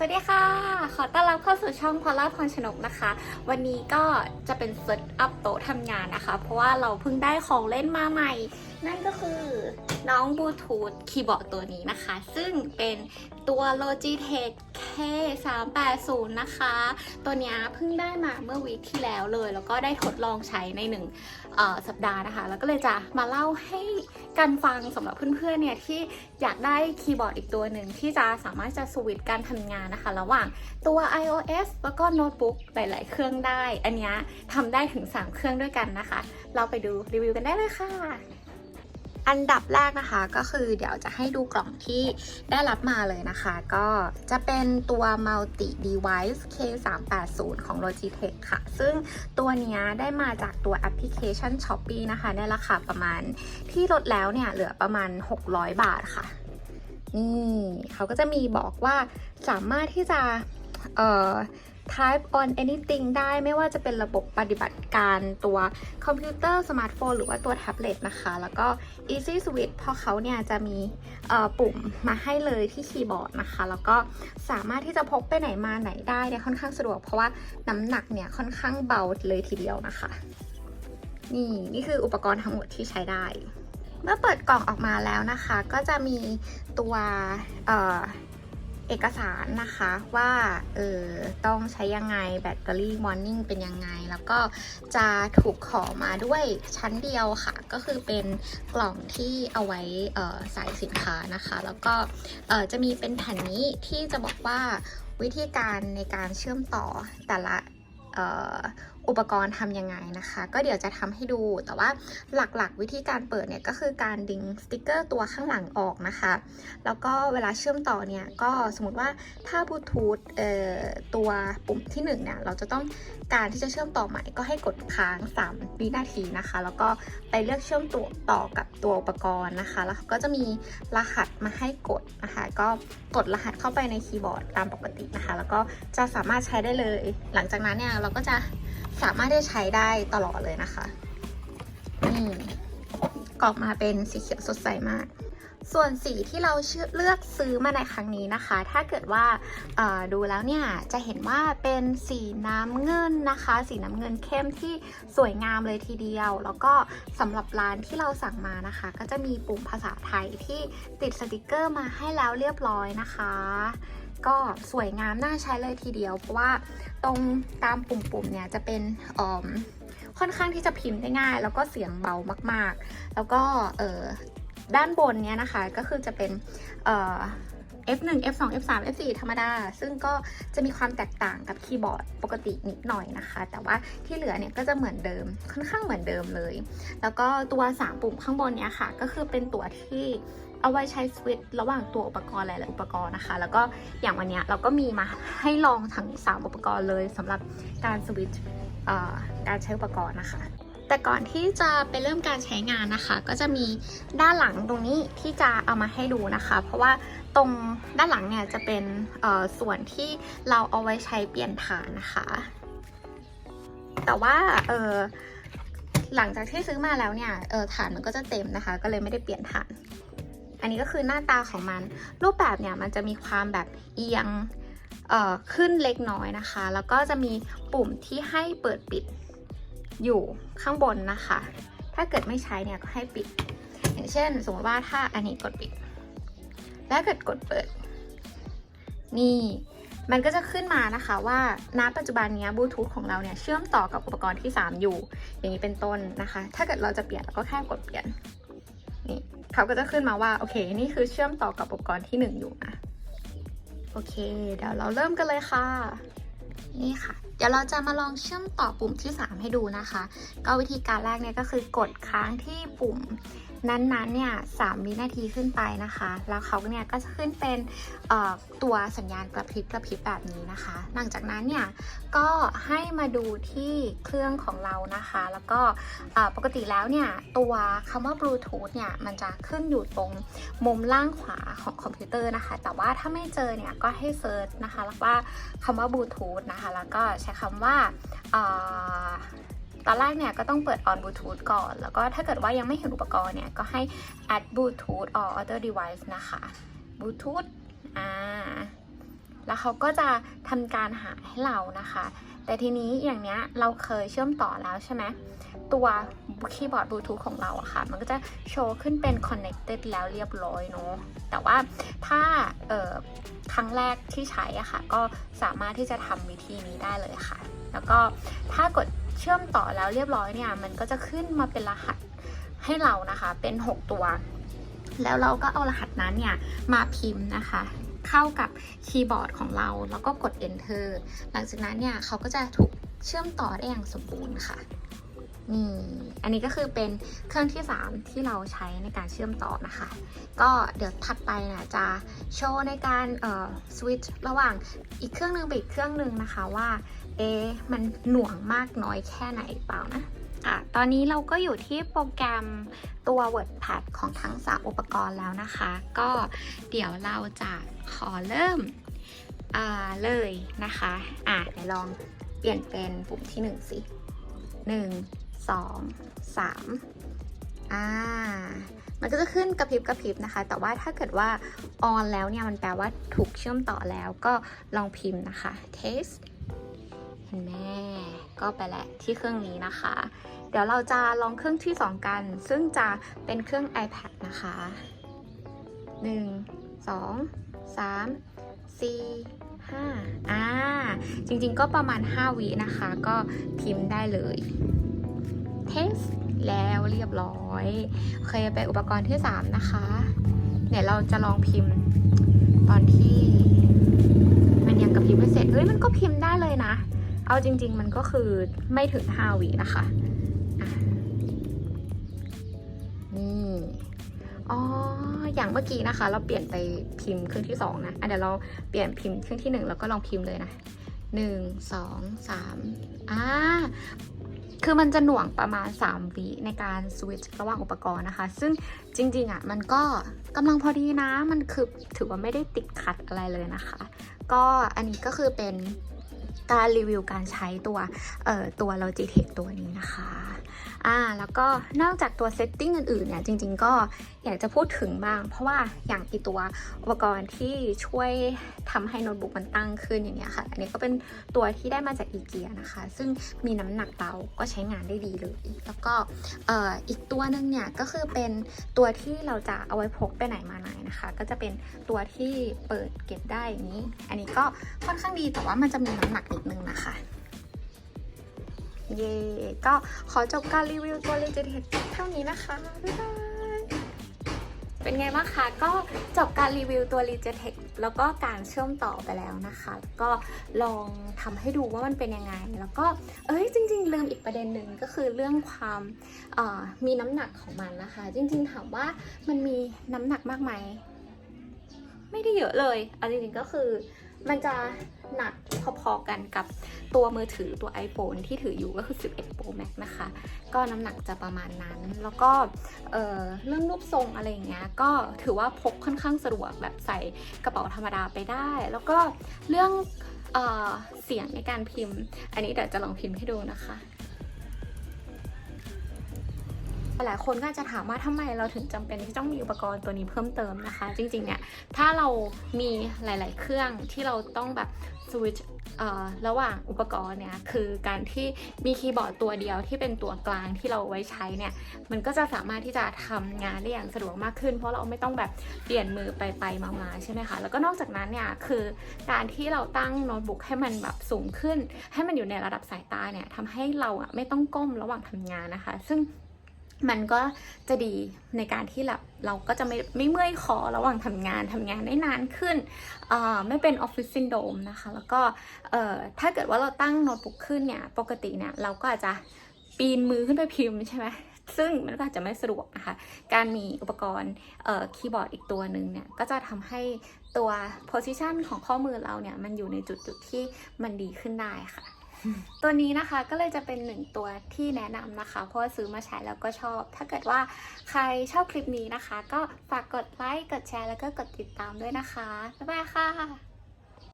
สวัสดีค่ะ ขอต้อนรับเข้าสู่ช่องพอลล่าพรชนกนะคะ วันนี้ก็จะเป็นเซตอัพโต๊ะทำงานนะคะ เพราะว่าเราเพิ่งได้ของเล่นมาใหม่ นั่นก็คือน้องบลูทูธคีย์บอร์ดตัวนี้นะคะ ซึ่งเป็นตัว Logitech K380 นะคะ ตัวนี้เพิ่งได้มาเมื่อวีคที่แล้วเลย แล้วก็ได้ทดลองใช้ในหนึ่งสัปดาห์นะคะ แล้วก็เลยจะมาเล่าให้กันฟังสำหรับเพื่อนๆเนี่ยที่อยากได้คีย์บอร์ดอีกตัวหนึ่งที่จะสามารถจะสวิตช์การทำงานนะคะ ระหว่างตัว iOS แล้วก็โน้ตบุ๊กหลาย ๆ เครื่องได้ อันนี้ทำได้ถึง 3 เครื่องด้วยกันนะคะ เราไปดูรีวิวกันได้เลยค่ะ อันดับแรกนะคะก็คือเดี๋ยวจะให้ดูกล่องที่ได้รับมาเลยนะคะ ก็จะเป็นตัว Multi Device K380 ของ Logitech ค่ะ ซึ่งตัวนี้ได้มาจากตัวแอปพลิเคชัน Shopee นะคะ ในราคาประมาณที่ลดแล้วเนี่ย เหลือประมาณ 600 บาทค่ะ นี่เขาก็จะมีบอกว่าสามารถที่จะ เอ่อ type on anything ได้ไม่ว่าจะเป็นระบบปฏิบัติการตัวคอมพิวเตอร์สมาร์ทโฟนหรือว่าตัวแท็บเล็ตนะคะ แล้วก็ easy switch เพราะเขาเนี่ยจะมีปุ่มมาให้เลยที่คีย์บอร์ดนะคะ แล้วก็สามารถที่จะพกไปไหนมาไหนได้เนี่ยค่อนข้างสะดวก เพราะว่าน้ำหนักเนี่ยค่อนข้างเบาเลยทีเดียวนะคะ นี่นี่คืออุปกรณ์ทั้งหมดที่ใช้ได้ เมื่อเปิดกล่องออกมาแล้วนะคะ ก็จะมีตัว เอกสารนะคะว่าเออต้องใช้ยังไงแบตเตอรี่มอร์นิ่งเป็นยังไง แล้วก็จะถูกขอมาด้วยชั้นเดียวค่ะ ก็คือเป็นกล่องที่เอาไว้เออใส่สินค้านะคะ แล้วก็เออจะมีเป็นแผ่นนี้ที่จะบอกว่าวิธีการในการเชื่อมต่อแต่ละเอุปกรณ์ทำยังไงนะคะ ก็เดี๋ยวจะทำให้ดูแต่ว่าหลักๆ วิธีการเปิดเนี่ยก็คือการดึงสติกเกอร์ตัวข้างหลังออกนะคะ แล้วก็เวลาเชื่อมต่อเนี่ยก็สมมติว่าถ้าบลูทูธเอ่อตัวปุ่มที่1เนี่ยเราจะต้องการที่จะเชื่อมต่อใหม่ก็ให้กดค้าง 3 วินาทีนะคะ แล้วก็ไปเลือกเชื่อมตัวต่อกับตัวอุปกรณ์นะคะ แล้วก็จะมีรหัสมาให้กดนะคะ ก็กดรหัสเข้าไปในคีย์บอร์ดตามปกตินะคะ แล้วก็จะสามารถใช้ได้เลย หลังจากนั้นเนี่ยเราก็จะ สามารถได้ใช้ได้ตลอดเลยนะคะนี่กรอกมาเป็นสีเขียวสดใสมาก ส่วนสีที่เราเลือกซื้อมาในครั้งนี้นะคะ ถ้าเกิดว่าดูแล้วเนี่ยจะเห็นว่าเป็นสีน้ำเงินนะคะ สีน้ำเงินเข้มที่สวยงามเลยทีเดียว แล้วก็สำหรับร้านที่เราสั่งมานะคะ ก็จะมีปุ่มภาษาไทยที่ติดสติกเกอร์มาให้แล้วเรียบร้อยนะคะ ก็สวยงามน่าใช้เลยทีเดียว เพราะว่าตรงตามปุ่มๆเนี่ยจะเป็นออมค่อนข้างที่จะพิมพ์ได้ง่าย แล้วก็เสียงเบามากๆ แล้วก็เออด้านบนเนี้ยนะคะก็คือจะเป็นเออ F1 F2 F3 F4 ธรรมดา ซึ่งก็จะมีความแตกต่างกับคีย์บอร์ดปกตินิดหน่อยนะคะ แต่ว่าที่เหลือเนี่ยก็จะเหมือนเดิม ค่อนข้างเหมือนเดิมเลย แล้วก็ตัว 3 ปุ่มข้างบนเนี้ยค่ะ ก็คือเป็นตัวที่ เอาไว้ใช้สวิตระหว่างตัวอุปกรณ์หลายๆอุปกรณ์นะคะ แล้วก็อย่างวันนี้เราก็มีมาให้ลองทั้ง 3 อุปกรณ์เลยสำหรับการสวิตช์การใช้อุปกรณ์นะคะ แต่ก่อนที่จะไปเริ่มการใช้งานนะคะ ก็จะมีด้านหลังตรงนี้ที่จะเอามาให้ดูนะคะ เพราะว่าตรงด้านหลังเนี่ยจะเป็นส่วนที่เราเอาไว้ใช้เปลี่ยนฐานนะคะ แต่ว่าเออหลังจากที่ซื้อมาแล้วเนี่ยเออฐานมันก็จะเต็มนะคะ ก็เลยไม่ได้เปลี่ยนฐาน อันนี้ก็คือหน้าตาของมัน รูปแบบเนี่ยมันจะมีความแบบเอียงขึ้นเล็กน้อยนะคะ แล้วก็จะมีปุ่มที่ให้เปิดปิดอยู่ข้างบนนะคะ ถ้าเกิดไม่ใช้เนี่ยก็ให้ปิด อย่างเช่น สมมติว่าถ้าอันนี้กดปิด แล้วเกิดกดเปิด นี่ มันก็จะขึ้นมานะคะว่าณปัจจุบันนี้บลูทูธของเราเนี่ยเชื่อมต่อกับอุปกรณ์ที่ 3 อยู่ อย่างนี้เป็นต้นนะคะ ถ้าเกิดเราจะเปลี่ยนเราก็แค่กดเปลี่ยน เขาก็จะขึ้นมาว่า โอเค นี่คือเชื่อมต่อกับอุปกรณ์ที่ 1 อยู่นะ โอเค เดี๋ยวเราเริ่มกันเลยค่ะ นี่ค่ะ เดี๋ยวเราจะมาลองเชื่อมต่อปุ่มที่ 3 ให้ดูนะคะ ก็วิธีการแรกเนี่ยก็คือกดค้างที่ปุ่มนั้นๆเนี่ยสามวินาทีขึ้นไปนะคะ แล้วเขาเนี่ยก็จะขึ้นเป็นตัวสัญญาณกระพริบกระพริบแบบนี้นะคะ หลังจากนั้นเนี่ยก็ให้มาดูที่เครื่องของเรานะคะ แล้วก็ปกติแล้วเนี่ยตัวคำว่าบลูทูธเนี่ยมันจะขึ้นอยู่ตรงมุมล่างขวาของคอมพิวเตอร์นะคะ แต่ว่าถ้าไม่เจอเนี่ยก็ให้เซิร์ชนะคะ แล้วว่าคำว่าบลูทูธนะคะ แล้วก็ใช้คำว่า ตอนแรกเนี่ยก็ต้องเปิด on Bluetooth ก่อน แล้วก็ถ้าเกิดว่ายังไม่เห็นอุปกรณ์เนี่ยก็ให้ add Bluetooth or other device นะคะ Bluetooth อ่าแล้วเขาก็จะทำการหาให้เรานะคะ แต่ทีนี้อย่างเนี้ยเราเคยเชื่อมต่อแล้วใช่ไหมตัวคีย์บอร์ดบลูทูธของเราอะค่ะ มันก็จะโชว์ขึ้นเป็น connected แล้วเรียบร้อยเนาะ แต่ว่าถ้าเอ่อครั้งแรกที่ใช้อะค่ะ ก็สามารถที่จะทำวิธีนี้ได้เลยค่ะ แล้วก็ถ้ากด เชื่อมต่อแล้วเรียบร้อยเนี่ย มันก็จะขึ้นมาเป็นรหัสให้เรานะคะ เป็น 6 ตัว แล้วเราก็เอารหัสนั้นเนี่ย มาพิมพ์นะคะ เข้ากับคีย์บอร์ดของเราแล้วก็กด enter หลังจากนั้นเนี่ยเขาก็จะถูกเชื่อมต่อได้อย่างสมบูรณ์ค่ะ นี่ อันนี้ก็คือเป็นเครื่องที่ 3 ที่เราใช้ในการเชื่อมต่อนะคะ ก็เดี๋ยวถัดไปเนี่ยจะโชว์ในการเอ่อสวิตช์ระหว่างอีกเครื่องหนึ่งไปอีกเครื่องหนึ่งนะคะว่าเอ๊ะมันหน่วงมากน้อยแค่ไหนเปล่านะอะตอนนี้เราก็อยู่ที่โปรแกรมตัว WordPad ของทั้งสามอุปกรณ์แล้วนะคะ ก็เดี๋ยวเราจะขอเริ่มเลยนะคะ อะเดี๋ยวลองเปลี่ยนเป็นปุ่มที่ 1 สิ 1 2 3อ่า มันก็จะขึ้นกระพริบกระพริบนะคะ แต่ว่าถ้าเกิดว่า on แล้วเนี่ย มันแปลว่าถูกเชื่อมต่อแล้วก็ลองพิมพ์นะคะ test เห็นไหมก็ไปแหละที่เครื่องนี้นะคะ เดี๋ยวเราจะลองเครื่องที่ 2 กัน ซึ่งจะเป็นเครื่อง iPad นะคะ 1 2 3 4 5อ่า จริงๆก็ประมาณ 5 วินะคะ ก็พิมพ์ได้เลย test แล้วเรียบร้อยโอเคไปอุปกรณ์ที่ 3 นะคะเดี๋ยเราจะลองพิมพ์ตอนที่ มันยังกระพริบไม่เสร็จเฮ้ยมันก็พิมพ์ได้เลยนะ เอาจริง ๆ มันก็คือไม่ถึง5วินะคะะนี่อ๋ออย่างเมื่อกี้นะคะ เราเปลี่ยนไปพิมพ์เครื่องที่2นะอะเดี๋ยวเราเปลี่ยนพิมพ์เครื่องที่ 1 แล้วก็ลองพิมพ์เลยนะ1 2 3อ่า คือมันจะหน่วงประมาณ 3 วิในการสวิตช์ระหว่างอุปกรณ์นะคะ ซึ่งจริงๆอะมันก็กำลังพอดีนะ มันคือถือว่าไม่ได้ติดขัดอะไรเลยนะคะ ก็อันนี้ก็คือเป็น การรีวิวการใช้ตัวเอ่อตัว Logitech ตัวนี้นะคะอ่าแล้วก็นอกจากตัวเซตติ้งอื่นๆเนี่ยจริงๆก็อยากจะพูดถึงบ้าง เพราะว่าอย่างอีตัวอุปกรณ์ที่ช่วยทำให้โน้ตบุ๊กมันตั้งขึ้นอย่างเงี้ยค่ะ อันนี้ก็เป็นตัวที่ได้มาจากอีเกียนะคะ ซึ่งมีน้ำหนักเบาก็ใช้งานได้ดีเลยแล้วก็เอ่ออีกตัวหนึ่งเนี่ยก็คือเป็นตัวที่เราจะเอาไว้พกไปไหนมาไหนนะคะ ก็จะเป็นตัวที่เปิดเก็บได้อย่างนี้ อันนี้ก็ค่อนข้างดีแต่ว่ามันจะมีน้ำหนักนิดนึงนะคะเย่ก็ขอจบการรีวิวตัว Logitech เท่านี้นะคะ บ๊ายบาย เป็นไงบ้างคะ ก็จบการรีวิวตัว Logitech แล้วก็การเชื่อมต่อไปแล้วนะคะ ก็ลองทำให้ดูว่ามันเป็นยังไง แล้วก็ เอ้ย จริง ๆ ลืมอีกประเด็นหนึ่งก็คือเรื่องความมีน้ำหนักของมันนะคะ จริง ๆ ถามว่ามันมีน้ำหนักมากไหม ไม่ได้เยอะเลยเอาจริงๆก็คือ มันจะหนักพอๆกันกับตัวมือถือตัว iPhone ที่ถืออยู่ก็คือ 11 Pro Max นะคะ ก็น้ำหนักจะประมาณนั้น แล้วก็เเรื่องรูปทรงอะไรอย่างเงี้ยก็ถือว่าพกค่อนข้างสะดวกแบบใส่กระเป๋าธรรมดาไปได้ แล้วก็เรื่องเออเสียงในการพิมพ์ อันนี้เดี๋ยวจะลองพิมพ์ให้ดูนะคะ หลายคนก็จะถามว่าทำไมเราถึงจำเป็นที่ต้องมีอุปกรณ์ตัวนี้เพิ่มเติมนะคะ จริงๆเนี่ยถ้าเรามีหลาย ๆ เครื่องที่เราต้องแบบสวิตช์ระหว่างอุปกรณ์เนี่ยคือการที่มีคีย์บอร์ดตัวเดียวที่เป็นตัวกลางที่เราไว้ใช้เนี่ยมันก็จะสามารถที่จะทำงานได้อย่างสะดวกมากขึ้น เพราะเราไม่ต้องแบบเปลี่ยนมือไปไปมาๆใช่ไหมคะแล้วก็นอกจากนั้นเนี่ยคือการที่เราตั้งโน้ตบุ๊กให้มันแบบสูงขึ้น ให้มันอยู่ในระดับสายตาเนี่ยทำให้เราอะไม่ต้องก้มระหว่างทำงานนะคะ ซึ่ง มันก็จะดีในการที่แบบเราก็จะไม่ไม่เมื่อยคอระหว่างทำงานทำงานได้นานขึ้นเอ่อไม่เป็นออฟฟิศซินโดมนะคะ แล้วก็เอ่อถ้าเกิดว่าเราตั้งโน้ตบุ๊กขึ้นเนี่ย ปกติเนี่ยเราก็อาจจะปีนมือขึ้นไปพิมพ์ใช่ไหมซึ่งมันก็อาจจะไม่สะดวกนะคะ การมีอุปกรณ์เอ่อคีย์บอร์ดอีกตัวหนึ่งเนี่ย ก็จะทำให้ตัว position ของข้อมือเราเนี่ย มันอยู่ในจุดจุดๆที่มันดีขึ้นได้ค่ะ ตัวนี้นะคะก็เลยจะเป็นหนึ่งตัวที่แนะนำนะคะ เพราะว่าซื้อมาใช้แล้วก็ชอบ ถ้าเกิดว่าใครชอบคลิปนี้นะคะ ก็ฝากกดไลค์ กดแชร์ แล้วก็กดติดตามด้วยนะคะ บ๊ายบายค่ะ